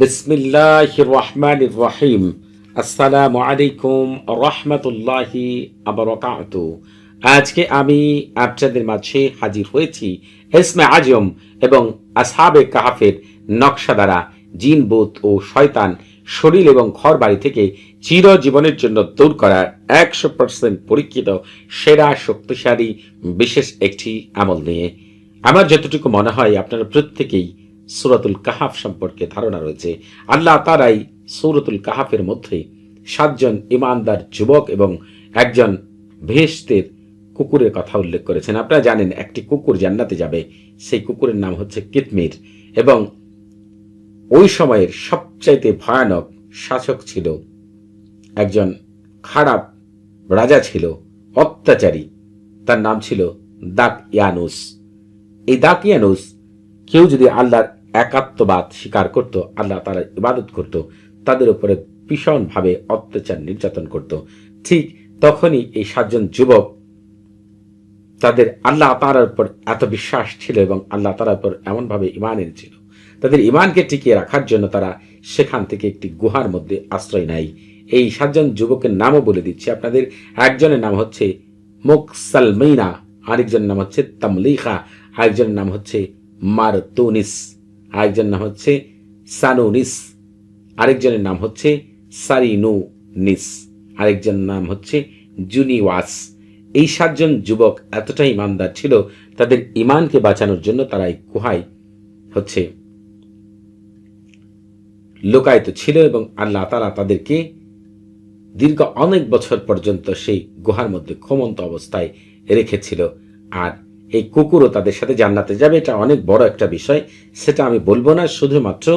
বিসমিল্লাহ রহমান রহিম আসসালামু আলাইকুম রহমতুল্লাহি আবরকাত আজকে আমি আপনাদের মাঝে হাজির হয়েছি ইসমে আজম এবং আসহাবে কাহাফের নকশা দ্বারা জিন, বুত ও শয়তান শরীর এবং ঘর বাড়ি থেকে চিরজীবনের জন্য দূর করার একশো পার্সেন্ট পরীক্ষিত, সেরা, শক্তিশালী, বিশেষ একটি আমল নিয়ে। আমার যতটুকু মনে হয় আপনারা প্রত্যেকেই সুরাতুল কাহাফ সম্পর্কে ধারণা রয়েছে। আল্লাহ তারাই সুরতুল কাহাফের মধ্যে সাতজন ইমানদার যুবক এবং একজন ভেস্তের কুকুরের কথা উল্লেখ করেছেন। আপনারা জানেন, একটি কুকুর জান্নাতে যাবে, সেই কুকুরের নাম হচ্ছে কিতমির এবং ওই সময়ের সবচাইতে ভয়ানক শাসক ছিল একজন খারাপ রাজা ছিল, অত্যাচারী। তার নাম ছিল দাক ইয়ানুস এই দাক ইয়ানুস কেউ যদি আল্লাহর একাত্মবাদ স্বীকার করত, আল্লাহ তারা ইবাদত করত, তাদের উপরে ভীষণভাবে অত্যাচার নির্যাতন করত। ঠিক তখনই এই সাতজন যুবক তাদের আল্লাহ তালার উপর এত বিশ্বাস ছিল এবং আল্লাহ তালার উপর এমনভাবে ইমান এনেছিল। তাদের ইমানকে টিকিয়ে রাখার জন্য তারা সেখান থেকে একটি গুহার মধ্যে আশ্রয় নেয়। এই সাতজন যুবকের নামও বলে দিচ্ছি আপনাদের। একজনের নাম হচ্ছে মুকসালমিনা আরেকজনের নাম হচ্ছে তামলিখা, আরেকজনের নাম হচ্ছে মারতুনিস। আরেকজনের নাম হচ্ছে সানুনিস, আরেকজনের নাম হচ্ছে সারিনু নিস আরেকজনের নাম হচ্ছে জুনিওয়াস। এই সাতজন যুবক এতটাই ইমানদার ছিল, তাদের ইমানকে বাঁচানোর জন্য তারা এই গুহায় হচ্ছে। লোকায়িত ছিল এবং আল্লাহ তালা তাদেরকে দীর্ঘ অনেক বছর পর্যন্ত সেই গুহার মধ্যে ক্ষমন্ত অবস্থায় রেখেছিল। আর এই কুকুরও তাদের সাথে জান্নাতে যাবে, এটা অনেক বড় একটা বিষয়। সেটা আমি বলব না, শুধুমাত্র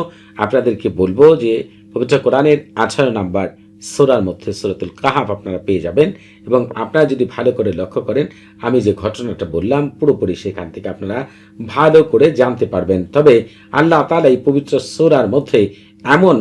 আপনাদেরকে বলব যে পবিত্র কোরআনের আঠারো নাম্বার সোরার মধ্যে সুরতুল কাহাব আপনারা পেয়ে যাবেন এবং আপনারা যদি ভালো করে লক্ষ্য করেন, আমি যে ঘটনাটা বললাম পুরোপুরি সেখান থেকে আপনারা ভালো করে জানতে পারবেন। তবে আল্লাহ তালা এই পবিত্র সোরার মধ্যে এমন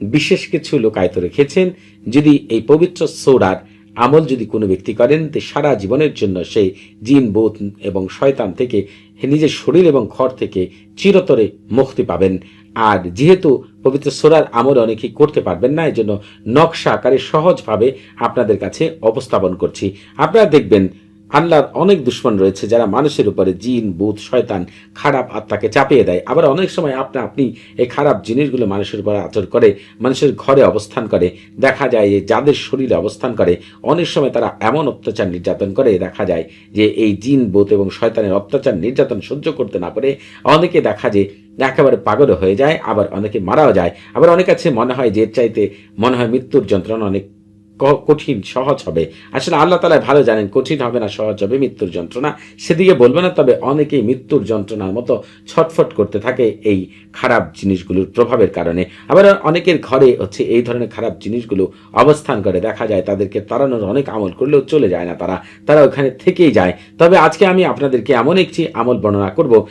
বিশেষ কিছু লোকায়ত রেখেছেন, যদি এই পবিত্র সৌরার আমল যদি কোনো ব্যক্তি করেন, তে সারা জীবনের জন্য সেই জিন বোধ এবং শয়তান থেকে নিজের শরীর এবং ঘর থেকে চিরতরে মুক্তি পাবেন। আর যেহেতু পবিত্র সোরার আমল অনেকেই করতে পারবেন না এই জন্য নকশা আকারে সহজভাবে আপনাদের কাছে অবস্থাপন করছি। আপনারা দেখবেন আল্লাহর অনেক দুশ্মন রয়েছে যারা মানুষের উপরে জিন বুধ শয়তান, খারাপ আত্মাকে চাপিয়ে দেয়। আবার অনেক সময় আপনা আপনি এই খারাপ জিনিসগুলো মানুষের উপরে আচর করে, মানুষের ঘরে অবস্থান করে, দেখা যায় যে যাদের শরীরে অবস্থান করে, অনেক সময় তারা এমন অত্যাচার নির্যাতন করে, দেখা যায় যে এই জিন বুধ এবং শয়তানের অত্যাচার নির্যাতন সহ্য করতে না পারে। অনেকে দেখা যায় একেবারে পাগল হয়ে যায়, আবার অনেকে মারাও যায়। আবার অনেক কাছে মনে হয় যে চাইতে মনে হয় মৃত্যুর যন্ত্রণা অনেক কঠিন, সহজ হবে। আসলে আল্লাহ তালা ভালো জানেন, কঠিন হবে না, সহজ হবে মৃত্যুর যন্ত্রণা। সেদিকে বলবে না, তবে অনেকেই মৃত্যুর যন্ত্রণার মতো ছটফট করতে থাকে এই খারাপ জিনিসগুলোর প্রভাবের কারণে। আবার অনেকের ঘরে হচ্ছে এই ধরনের খারাপ জিনিসগুলো অবস্থান করে। দেখা যায় তাদেরকে তাড়ানোর অনেক আমল করলেও চলে যায় না তারা। তারা ওখানে থেকেই যায়। তবে আজকে আমি আপনাদেরকে এমন একটি আমল বর্ণনা করব,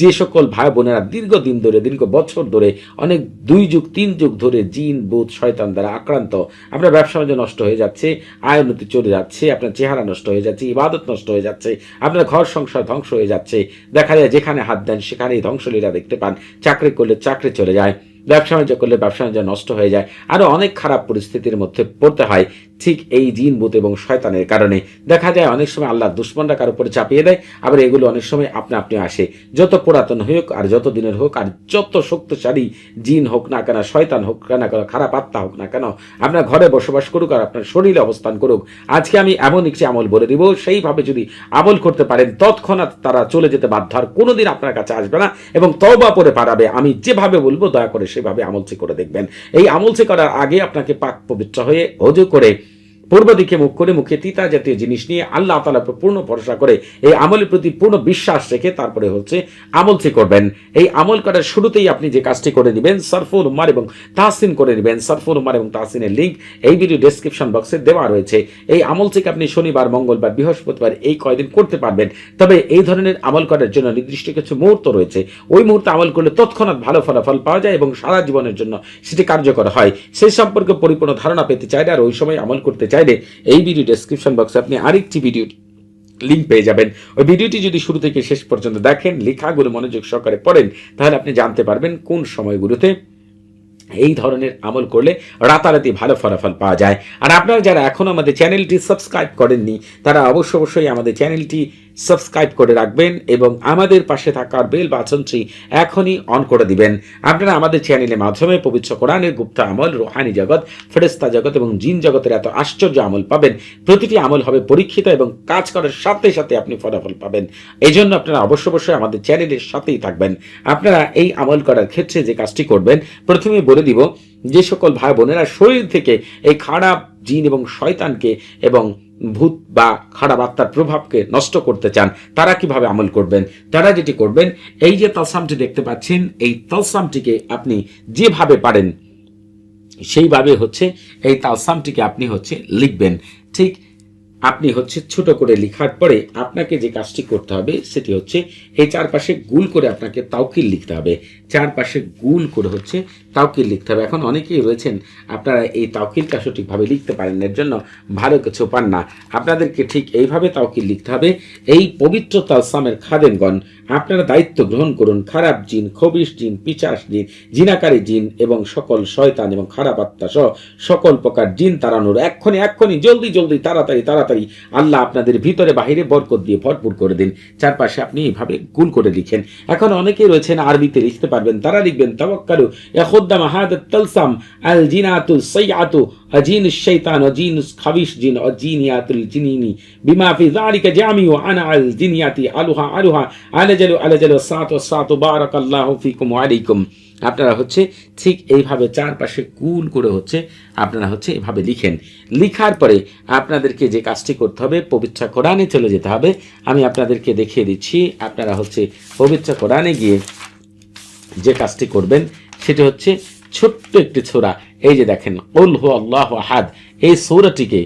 যে সকল ভাই বোনেরা দীর্ঘদিন ধরে, দীর্ঘ বছর ধরে, অনেক দুই যুগ, তিন যুগ ধরে জিন বুধ শয়তান দ্বারা আক্রান্ত। আপনার ব্যবসা বাণিজ্য নষ্ট হয়ে যাচ্ছে আয় উন্নতি চলে যাচ্ছে, আপনার চেহারা নষ্ট হয়ে যাচ্ছে, ইবাদত নষ্ট হয়ে যাচ্ছে, আপনার ঘর সংসার ধ্বংস হয়ে যাচ্ছে। দেখা যায় যেখানে হাত দেন সেখানেই ধ্বংসলীলা দেখতে পান। চাকরি করলে চাকরি চলে যায়, ব্যবসা বাণিজ্য করলে ব্যবসা বাণিজ্য নষ্ট হয়ে যায়। আরও অনেক খারাপ পরিস্থিতির মধ্যে পড়তে হয়। ঠিক এই জিন বুত এবং শয়তানের কারণে। দেখা যায় অনেক সময় আল্লাহ দুশ্মনরা কারও উপরে চাপিয়ে দেয়, আবার এগুলো অনেক সময় আপনা আপনি আসে। যত পুরাতন হোক আর যত দিনের হোক আর যত শক্তিশালী জিন হোক না কেন, শয়তান হোক না কেন, খারাপ আত্মা হোক না কেন, আপনার ঘরে বসবাস করুক আর আপনার শরীরে অবস্থান করুক, আজকে আমি এমন একটি আমল বলে দিব, সেইভাবে যদি আমল করতে পারেন, তৎক্ষণাৎ তারা চলে যেতে বাধ্য আর কোনোদিন আপনার কাছে আসবে না এবং তওবা পরে পারাবে। আমি যেভাবে বলব, দয়া করে সেভাবে আমলচি করে দেখবেন। এই আমলচি করার আগে আপনাকে পাক পবিত্র হয়ে অজু করে পূর্ব দিকে মুখ করে মুখে তিতা জাতীয় জিনিস নিয়ে আল্লাহ তালার পূর্ণ ভরসা করে এই আমলের প্রতি পূর্ণ বিশ্বাস রেখে তারপরে হচ্ছে আমলটি করবেন। এই আমল করার শুরুতেই আপনি যে কাজটি করে নেবেন, সরফুল উম্মার এবং তাহসিন করে নেবেন। সরফুল উম্মার এবং তাহসিনের লিঙ্ক এই ভিডিও ডেসক্রিপশন বক্সে দেওয়া রয়েছে। এই আমল থেকে আপনি শনিবার, মঙ্গলবার, বৃহস্পতিবার এই কয়দিন করতে পারবেন। তবে এই ধরনের আমল করার জন্য নির্দিষ্ট কিছু মুহূর্ত রয়েছে। ওই মুহূর্তে আমল করলে তৎক্ষণাৎ ভালো ফলাফল পাওয়া যায় এবং সারা জীবনের জন্য সেটি কার্যকর হয়। সেই সম্পর্কে পরিপূর্ণ ধারণা পেতে চাইলে আর ওই সময় আমল করতে চাইলে এই ভিডিও ডেসক্রিপশন বক্সে আপনি আরেকটি ভিডিও লিঙ্ক পেয়ে যাবেন। ওই ভিডিওটি যদি শুরু থেকে শেষ পর্যন্ত দেখেন লেখাগুলো মনোযোগ সহকারে পড়েন, তাহলে আপনি জানতে পারবেন কোন সময়গুলোতে এই ধরনের আমল করলে রাতারাতি ভালো ফলাফল পাওয়া যায়। আর আপনারা যারা এখনও আমাদের চ্যানেলটি সাবস্ক্রাইব করেননি, তারা অবশ্য অবশ্যই আমাদের চ্যানেলটি সাবস্ক্রাইব করে রাখবেন এবং আমাদের পাশে থাকার বেল বাচনটি এখনই অন করে দিবেন। আপনারা আমাদের চ্যানেলের মাধ্যমে পবিত্র কোরআনের গুপ্ত আমল, রোহানি জগৎ ফেরেস্তা জগৎ এবং জিন জগতের এত আশ্চর্য আমল পাবেন। প্রতিটি আমল হবে পরীক্ষিত এবং কাজ করার সাথে সাথে আপনি ফলাফল পাবেন। এই জন্য আপনারা অবশ্য অবশ্যই আমাদের চ্যানেলের সাথেই থাকবেন। আপনারা এই আমল করার ক্ষেত্রে যে কাজটি করবেন, প্রথমে বলে দিব, যে সকল ভাই বোনেরা শরীর থেকে এই খারাপ জিন এবং শয়তানকে এবং ভূত বা খারাপ আত্মার প্রভাবকে নষ্ট করতে চান, তারা কীভাবে আমল করবেন? তারা যেটি করবেন, এই যে তলসামটি দেখতে পাচ্ছেন, এই তলসামটিকে আপনি যেভাবে পারেন, সেইভাবে হচ্ছে, এই তালসামটিকে আপনি হচ্ছে লিখবেন। ঠিক আপনি হচ্ছে ছোট করে লেখার পরে আপনাকে যে কাজটি করতে হবে, সেটি হচ্ছে এই চারপাশে গুল করে আপনাকে তাওকিল লিখতে হবে। চারপাশে গুল করে হচ্ছে তাওকিল লিখতে হবে। এখন অনেকেই রয়েছেন, আপনারা এই তাওকিলটা সঠিকভাবে লিখতে পারেন এর জন্য ভালো কিছু পান না। আপনাদেরকে ঠিক এইভাবে তাওকিল লিখতে হবে, এই পবিত্র তালসামের খাদেনগণ আপনারা দায়িত্ব গ্রহণ করুন, খারাপ জিন, খবিশ জিন, পিচাস জিন, জিনাকারী জিন এবং সকল শয়তান এবং খারাপ আত্মা সহ সকল প্রকার জিন তাড়ানোর এক্ষণে এক্ষণে, জলদি জলদি, তাড়াতাড়ি তাড়াতাড়ি আল্লাহ আপনাদের ভিতরে বাহিরে বরকত দিয়ে ভরপুর করে দিন। চারপাশে আপনি এইভাবে গুল করে লিখেন। এখন অনেকেই রয়েছেন, আরবিতে লিখতে পারবেন, তারা লিখবেন, তাওয়াক্কালু ইয়াখুদ্দাম হাদাত তালসাম আল জিনাতুল সাইয়াতু أجين الشيطان وجين خبيش جين وجينيات الجنيني بما في ذلك جامع أنا الجنيات ألها ألها ألجل ألجل الساعة والساعة بارك الله فيكم وعليكم আপনারা হচ্ছে ঠিক এইভাবে চারপাশে কুল করে হচ্ছে আপনারা হচ্ছে এভাবে লিখেন লিখার পরে আপনাদেরকে যে কাজটি করতে হবে পবিত্র কোরআনে চলে যেতে হবে আমি আপনাদেরকে দেখিয়ে দিচ্ছি আপনারা হচ্ছে পবিত্র কোরআনে গিয়ে যে কাজটি করবেন সেটি হচ্ছে ছোট্ট একটি ছোরা এই যে দেখেন উল হু আল্লাহ আহাদ এই সৌরাটিকে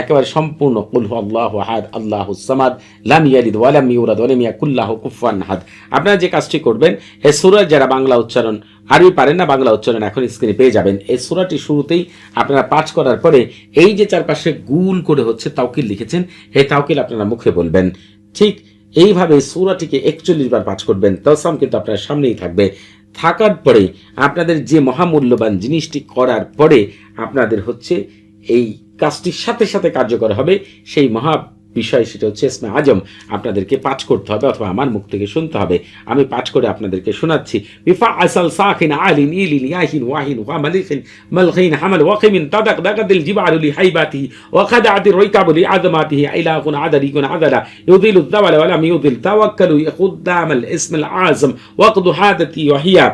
একেবারে সম্পূর্ণ কুল হু আল্লাহ আহাদ, আল্লাহ সামাদ, লাম ইয়ালিদ ওয়ালাম ইউরাদ ওয়ালাম ইয়াকুল্লাহ কুফুয়ান আহাদ। আপনারা যে কাজটি করবেন, এই সূরার যারা বাংলা উচ্চারণ, আরবি পারেন না, বাংলা উচ্চারণ এখন স্ক্রিনে পেয়ে যাবেন। এই সূরাটি শুরুতেই আপনারা পাঠ করার পরে এই যে চারপাশে গুল করে হচ্ছে তাওকিল লিখেছেন, এই তাওকিল আপনারা মুখে বলবেন। ঠিক এইভাবে সূরাটিকে একচল্লিশ বার পাঠ করবেন তসাম কিন্তু আপনার সামনেই থাকবে। থাকার পরে আপনাদের যে মহামূল্যবান জিনিসটি করার পরে আপনাদের হচ্ছে এই কাজটির সাথে সাথে কার্যকর হবে। সেই মহা বিষয় সেটা হচ্ছে اسم আজম আপনাদেরকে পাঠ করতে হবে অথবা আমার মুখ থেকে শুনতে হবে আমি পাঠ করে আপনাদেরকে শোনাচ্ছি বিফা আসাল সাখিন আলিন ইলিন ইয়াহিন ওয়াহিন ওয়া মালিখিন মালখিন হামাল ওয়াকিমিন তাদাক দাগাদিল জিবালু লি হাইবাতি ওয়া খাদাআতি রাইকাবু লি আযমাতিহি ইলাহুন আদালিকুন আযালা ইউযিলু দাওয়ালা ওয়া লাম ইউদিল তাওয়াক্কালু খুদ্দামাল ইসমিল আযম ওয়াকদু হাদাতি ওয়াহিয়া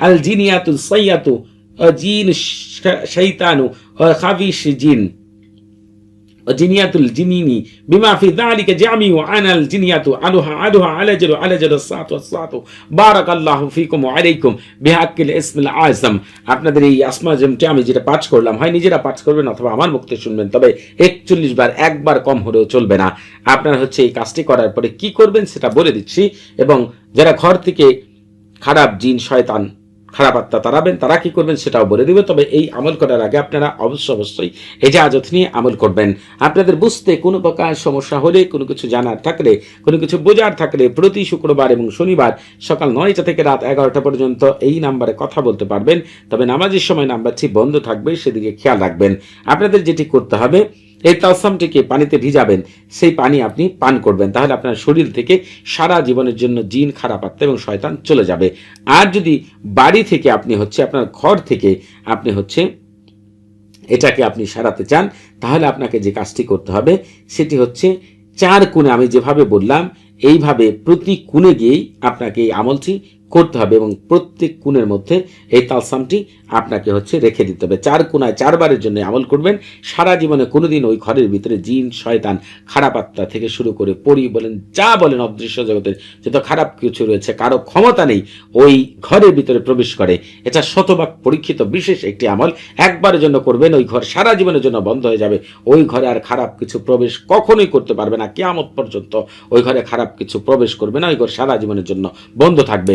আল জিনিয়াতুস সাইয়াতু জিন শাইতানু খাবিশ জিন জিনিয়াতুল জিনিনি বিমা ফি যালিকা জামি আনাল জিনিয়াতু আলুহা আলাজালু আলাজালু সাতু সাতু। বারাকাল্লাহু ফিকুম ওয়া আলাইকুম বিহাক্কিল ইসমিল আযম আপনাদের এই আসমা জমটি আমি যেটা পাঠ করলাম, হয় নিজেরা পাঠ করবেন অথবা আমার মুক্তি শুনবেন, তবে 41 বার একবার কম হলেও চলবে না। আপনারা হচ্ছে এই কাজটি করার পরে কি করবেন সেটা বলে দিচ্ছি, এবং যারা ঘর থেকে খারাপ জিন, শয়তান খারাপ আত্মা তাড়াবেন তারা কি করবেন সেটাও বলে দিবে। তবে এই আমল করার আগে আপনারা অবশ্যই অবশ্যই হেজাজত নিয়ে আমল করবেন। আপনাদের বুঝতে কোনো প্রকার সমস্যা হলে, কোনো কিছু জানার থাকলে, কোনো কিছু বোঝার থাকলে প্রতি শুক্রবার এবং শনিবার সকাল নয়টা থেকে রাত এগারোটা পর্যন্ত এই নাম্বারে কথা বলতে পারবেন। তবে নামাজের সময় নাম্বারটি বন্ধ থাকবে, সেদিকে খেয়াল রাখবেন। আপনাদের যেটি করতে হবে এই তালসামটিকে পানিতে ভিজাবেন, সেই পানি আপনি পান করবেন। তাহলে আপনার শরীর থেকে সারা জীবনের জন্য জিন খারাপ আত্মা এবং শয়তান চলে যাবে। আর যদি বাড়ি থেকে আপনি হচ্ছে, আপনার ঘর থেকে আপনি হচ্ছে এটাকে আপনি সারাতে চান, তাহলে আপনাকে যে কাজটি করতে হবে, সেটি হচ্ছে চার কোণে আমি যেভাবে বললাম, এইভাবে প্রতি কোণে গিয়েই আপনাকে এই আমলটি করতে হবে এবং প্রত্যেক কোণের মধ্যে এই তালসামটি আপনাকে হচ্ছে রেখে দিতে হবে। চার কোনায় চারবারের জন্য আমল করবেন। সারা জীবনে কোনোদিন ওই ঘরের ভিতরে জিন, শয়তান, খারাপ আত্মা থেকে শুরু করে পরি বলেন, যা বলেন অদৃশ্য জগতের যত খারাপ কিছু রয়েছে, কারও ক্ষমতা নেই, ওই ঘরের ভিতরে প্রবেশ করে। এটা শতভাগ পরীক্ষিত বিশেষ একটি আমল। একবারের জন্য করবেন, ওই ঘর সারা জীবনের জন্য বন্ধ হয়ে যাবে। ওই ঘরে আর খারাপ কিছু প্রবেশ কখনোই করতে পারবে না। কেয়ামত পর্যন্ত ওই ঘরে খারাপ কিছু প্রবেশ করবে না। ওই ঘর সারা জীবনের জন্য বন্ধ থাকবে।